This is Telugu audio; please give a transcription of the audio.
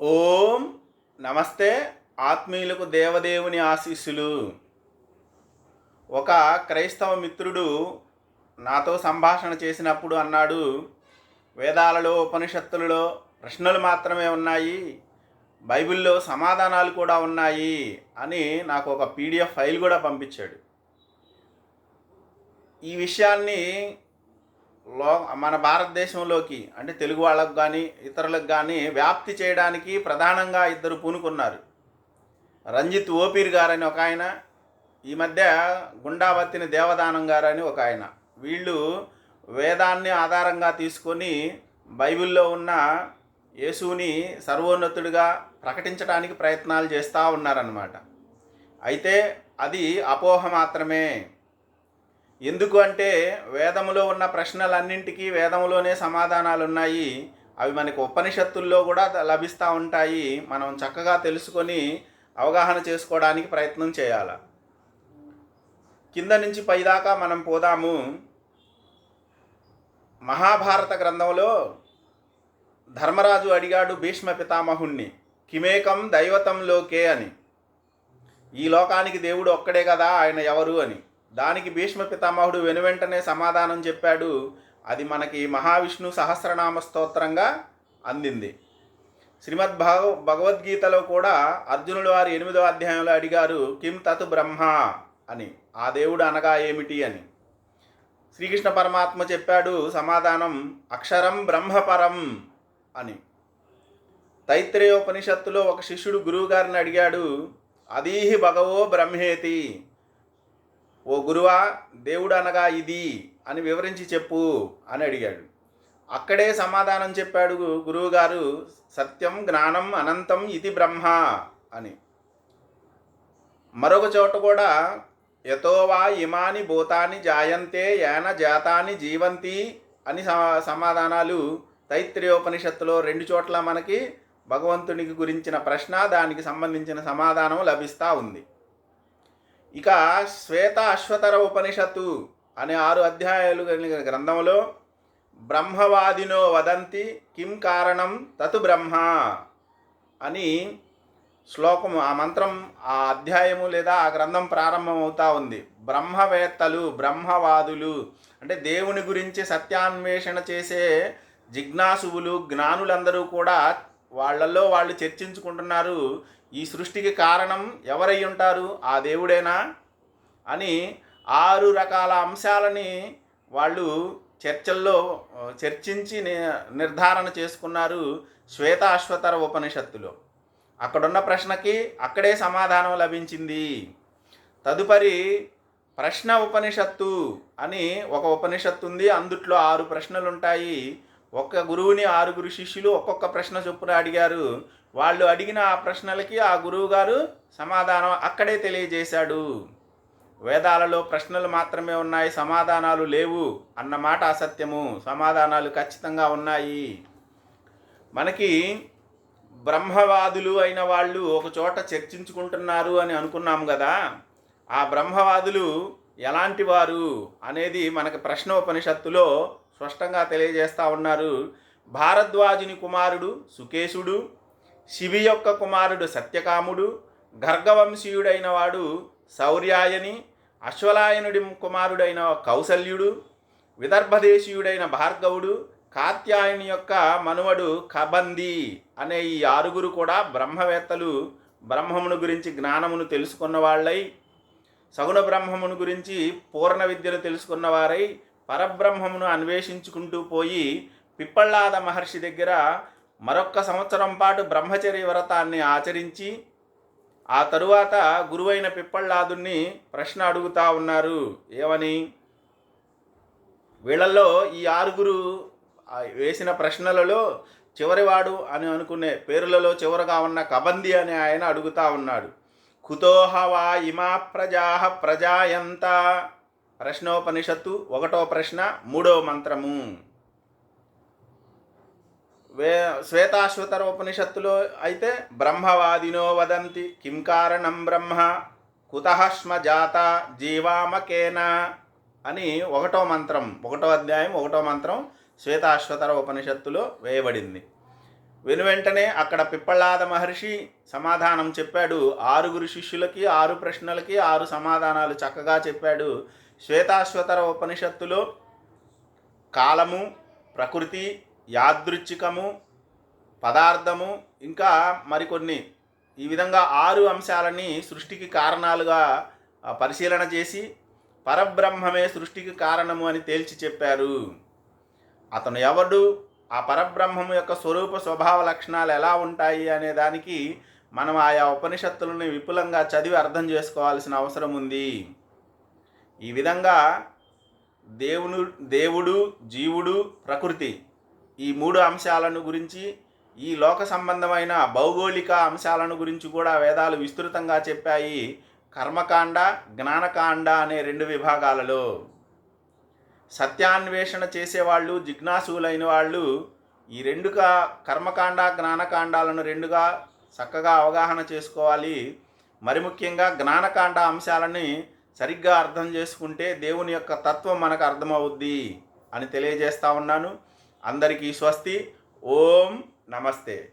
ఓం నమస్తే ఆత్మీయులకు దేవదేవుని ఆశీస్సులు. ఒక క్రైస్తవ మిత్రుడు నాతో సంభాషణ చేసినప్పుడు అన్నాడు వేదాలలో ఉపనిషత్తులలో ప్రశ్నలు మాత్రమే ఉన్నాయి బైబిల్లో సమాధానాలు కూడా ఉన్నాయి అని నాకు ఒక పీడిఎఫ్ ఫైల్ కూడా పంపించాడు. ఈ విషయాన్ని లో మన భారతదేశంలోకి అంటే తెలుగు వాళ్ళకు కానీ ఇతరులకు కానీ వ్యాప్తి చేయడానికి ప్రధానంగా ఇద్దరు పూనుకున్నారు. రంజిత్ ఓపీర్ గారని ఒక ఆయన ఈ మధ్య గుండావత్తిని దేవదానం గారని ఒక ఆయన. వీళ్ళు వేదాన్ని ఆధారంగా తీసుకొని బైబిల్లో ఉన్న యేసుని సర్వోన్నతుడిగా ప్రకటించడానికి ప్రయత్నాలు చేస్తూ ఉన్నారన్నమాట. అయితే అది అపోహ మాత్రమే. ఎందుకు అంటే వేదములో ఉన్న ప్రశ్నలన్నింటికీ వేదములోనే సమాధానాలు ఉన్నాయి అవి మనకు ఉపనిషత్తుల్లో కూడా లభిస్తూ ఉంటాయి. మనం చక్కగా తెలుసుకొని అవగాహన చేసుకోవడానికి ప్రయత్నం చేయాలి. కింద నుంచి పైదాకా మనం పోదాము. మహాభారత గ్రంథంలో ధర్మరాజు అడిగాడు భీష్మ పితామహుణ్ణి కిమేకం దైవతంలోకే అని. ఈ లోకానికి దేవుడు ఒక్కడే కదా ఆయన ఎవరు అని. దానికి భీష్మ పితామహుడు వెనువెంటనే సమాధానం చెప్పాడు. అది మనకి మహావిష్ణు సహస్రనామ స్తోత్రంగా అందింది. శ్రీమద్ భగ భగవద్గీతలో కూడా అర్జునుడు వారి ఎనిమిదో అధ్యాయంలో అడిగారు కిం తత్ బ్రహ్మ అని. ఆ దేవుడు అనగా ఏమిటి అని. శ్రీకృష్ణ పరమాత్మ చెప్పాడు సమాధానం అక్షరం బ్రహ్మపరం అని. తైత్రేయోపనిషత్తులో ఒక శిష్యుడు గురువుగారిని అడిగాడు అదీహి భగవో బ్రహ్మేతి. ఓ గురువా దేవుడు అనగా ఇది అని వివరించి చెప్పు అని అడిగాడు. అక్కడే సమాధానం చెప్పాడు గురువుగారు సత్యం జ్ఞానం అనంతం ఇది బ్రహ్మ అని. మరొక చోట కూడా యతోవా ఇమాని భూతాని జాయంతే యాన జాతాని జీవంతి అని సమా సమాధానాలు తైత్రియోపనిషత్తులో రెండు చోట్ల మనకి భగవంతునికి గురించిన ప్రశ్న దానికి సంబంధించిన సమాధానం లభిస్తూ ఉంది. ఇక శ్వేత అశ్వతర ఉపనిషత్తు అనే ఆరు అధ్యాయాలు కలిగిన గ్రంథంలో బ్రహ్మవాదినో వదంతి కిం కారణం తతు బ్రహ్మ అని శ్లోకం ఆ మంత్రం ఆ అధ్యాయము లేదా ఆ గ్రంథం ప్రారంభమవుతా ఉంది. బ్రహ్మవేత్తలు బ్రహ్మవాదులు అంటే దేవుని గురించి సత్యాన్వేషణ చేసే జిజ్ఞాసువులు జ్ఞానులందరూ కూడా వాళ్ళల్లో వాళ్ళు చర్చించుకుంటున్నారు ఈ సృష్టికి కారణం ఎవరై ఉంటారు ఆ దేవుడేనా అని ఆరు రకాల అంశాలని వాళ్ళు చర్చల్లో చర్చించి నిర్ధారణ చేసుకున్నారు శ్వేత అశ్వతర ఉపనిషత్తులో. అక్కడున్న ప్రశ్నకి అక్కడే సమాధానం లభించింది. తదుపరి ప్రశ్న ఉపనిషత్తు అని ఒక ఉపనిషత్తు ఉంది అందుట్లో ఆరు ప్రశ్నలు ఉంటాయి ఒక్క గురువుని ఆరుగురు శిష్యులు ఒక్కొక్క ప్రశ్న చొప్పున అడిగారు. వాళ్ళు అడిగిన ఆ ప్రశ్నలకి ఆ గురువు గారు సమాధానం అక్కడే తెలియజేశాడు. వేదాలలో ప్రశ్నలు మాత్రమే ఉన్నాయి సమాధానాలు లేవు అన్నమాట అసత్యము. సమాధానాలు ఖచ్చితంగా ఉన్నాయి. మనకి బ్రహ్మవాదులు అయిన వాళ్ళు ఒక చోట చర్చించుకుంటున్నారు అని అనుకున్నాము కదా. ఆ బ్రహ్మవాదులు ఎలాంటి వారు అనేది మనకి ప్రశ్నోపనిషత్తులో స్పష్టంగా తెలియజేస్తూ ఉన్నారు. భారద్వాజుని కుమారుడు సుకేశుడు శివి యొక్క కుమారుడు సత్యకాముడు గర్గవంశీయుడైన వాడు శౌర్యాయని అశ్వలాయనుడి కుమారుడైన కౌసల్యుడు విదర్భదేశీయుడైన భార్గవుడు కాత్యాయని యొక్క మనువడు కబంది అనే ఈ ఆరుగురు కూడా బ్రహ్మవేత్తలు. బ్రహ్మమును గురించి జ్ఞానమును తెలుసుకున్న వాళ్ళై సగుణ బ్రహ్మమును గురించి పూర్ణ విద్యను తెలుసుకున్న వారై పరబ్రహ్మమును అన్వేషించుకుంటూ పోయి పిప్పళ్ళాద మహర్షి దగ్గర మరొక్క సంవత్సరం పాటు బ్రహ్మచర్య వ్రతాన్ని ఆచరించి ఆ తరువాత గురువైన పిప్పళ్ళాదుని ప్రశ్న అడుగుతా ఉన్నారు. ఏమని? వీళ్ళల్లో ఈ ఆరుగురు వేసిన ప్రశ్నలలో చివరివాడు అని అనుకునే పేరులలో చివరగా ఉన్న కబంది అని ఆయన అడుగుతా ఉన్నాడు. కుతోహవా ఇమా ప్రజా ప్రజాయంత ప్రశ్నోపనిషత్తు ఒకటో ప్రశ్న మూడో మంత్రము. వే శ్వేతాశ్వతర ఉపనిషత్తులో అయితే బ్రహ్మవాదినో వదంతి కిం కారణం బ్రహ్మ కుతహస్మ జాత జీవామకేన అని ఒకటో మంత్రం ఒకటో అధ్యాయం ఒకటో మంత్రం శ్వేతాశ్వతర ఉపనిషత్తులో వేయబడింది. వెను వెంటనే అక్కడ పిప్పళ్ళాద మహర్షి సమాధానం చెప్పాడు. ఆరుగురు శిష్యులకి ఆరు ప్రశ్నలకి ఆరు సమాధానాలు చక్కగా చెప్పాడు. శ్వేతాశ్వతర ఉపనిషత్తులో కాలము ప్రకృతి యాదృచ్ఛికము పదార్థము ఇంకా మరికొన్ని. ఈ విధంగా ఆరు అంశాలని సృష్టికి కారణాలుగా పరిశీలన చేసి పరబ్రహ్మమే సృష్టికి కారణము అని తేల్చి చెప్పారు. అతను ఎవడు? ఆ పరబ్రహ్మము యొక్క స్వరూప స్వభావ లక్షణాలు ఎలా ఉంటాయి అనే దానికి మనం ఆయా ఉపనిషత్తులని విపులంగా చదివి అర్థం చేసుకోవాల్సిన అవసరం ఉంది. ఈ విధంగా దేవును దేవుడు జీవుడు ప్రకృతి ఈ మూడు అంశాలను గురించి ఈ లోక సంబంధమైన భౌగోళిక అంశాలను గురించి కూడా వేదాలు విస్తృతంగా చెప్పాయి. కర్మకాండ జ్ఞానకాండ అనే రెండు విభాగాలలో. సత్యాన్వేషణ చేసేవాళ్ళు జిజ్ఞాసులైన వాళ్ళు ఈ రెండుగా కర్మకాండ జ్ఞానకాండాలను రెండుగా చక్కగా అవగాహన చేసుకోవాలి. మరి ముఖ్యంగా జ్ఞానకాండ అంశాలని సరిగ్గా అర్థం చేసుకుంటే దేవుని యొక్క తత్వం మనకు అర్థమవుద్ది అని తెలియజేస్తా ఉన్నాను. అందరికీ స్వస్తి. ఓం నమస్తే.